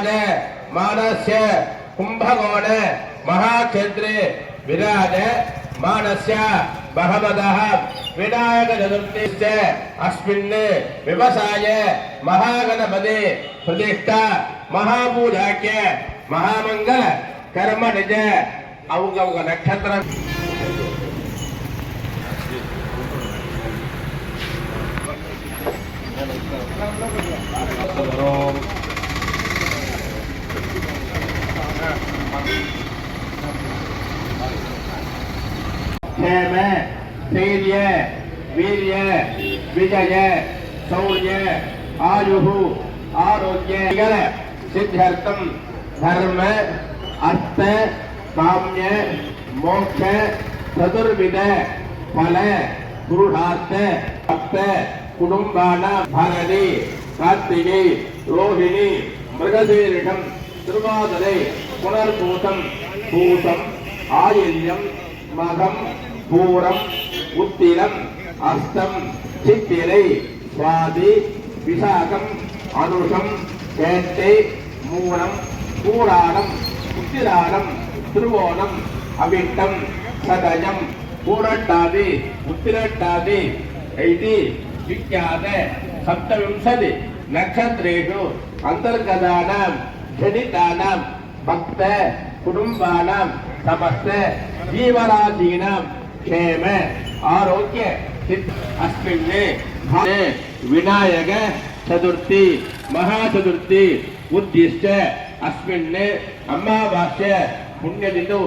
मान मानस्य कुंभकोण महाक्षेत्रे विराज मानस्य बहवतः विनायकचतुर्थीश्च अस्मिन् व्यवसाय महागणपते प्रतिष्ठा महापूजाख्य महामङ्गल कर्म ನಿಜ ಅವಗವಗ ನಕ್ಷತ್ರ Thank you. சேம செய்ய வீரிய விஜய சௌரிய ஆயுகு ஆரோக்கிய சித்தர்த்தம் தர்ம அர்த்த காமிய மோட்ச சதுர்வித பல புருஷார்த்த அர்த்த குடும்பான பரணி கார்த்திகை ரோஹிணி மிருகசீரிடம் திருவாதிரை புனர்பூசம் பூசம் ஆயில்யம் மகம் பூரம் உத்திரம் அஸ்தம் சித்திரை சுவாதி விசாகம் அனுஷம் கேட்டை மூலம் பூராடம் உத்திராடம் திருவோணம் அவிட்டம் சதயம் பூரட்டாதி உத்திரட்டாதி இது விக்யாத சப்தவிம்சதி நட்சத்திரேஷு அந்தர்கதானாம் ஜனிதானாம் பக்த குடும்பானாம் சமஸ்த ஜீவராஜீனாம் ಕ್ಷೇಮ ಆರೋಗ್ಯ ಅಸ್ಮಿನ್ನೇ ವಿನಾಯಕ ಚತುರ್ಥಿ ಮಹಾ ಚತುರ್ಥಿ ಉದ್ದಿಷ್ಟ ಅಸ್ಮಿನ್ನೇ ಅಮಾವಾಸ್ಯ ಪುಣ್ಯದಿಂದು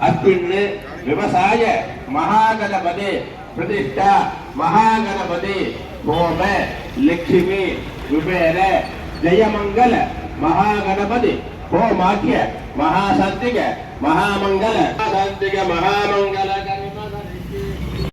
ಅಸ್ಮಿನ್ನೇ ವ್ಯವಸಾಯ ಮಹಾಗಣಪತಿ ಪ್ರತಿಷ್ಠಾ ಮಹಾಗಣಪತಿ ಹೋಮ ಲಕ್ಷ್ಮಿ ಕುಬೇರ ಜಯಮಂಗಲ ಮಹಾಗಣಪತಿ ಹೋಮಾಖ್ಯ ಮಹಾಸಂತಿಗೆ మహామంగళ. మహామంగళ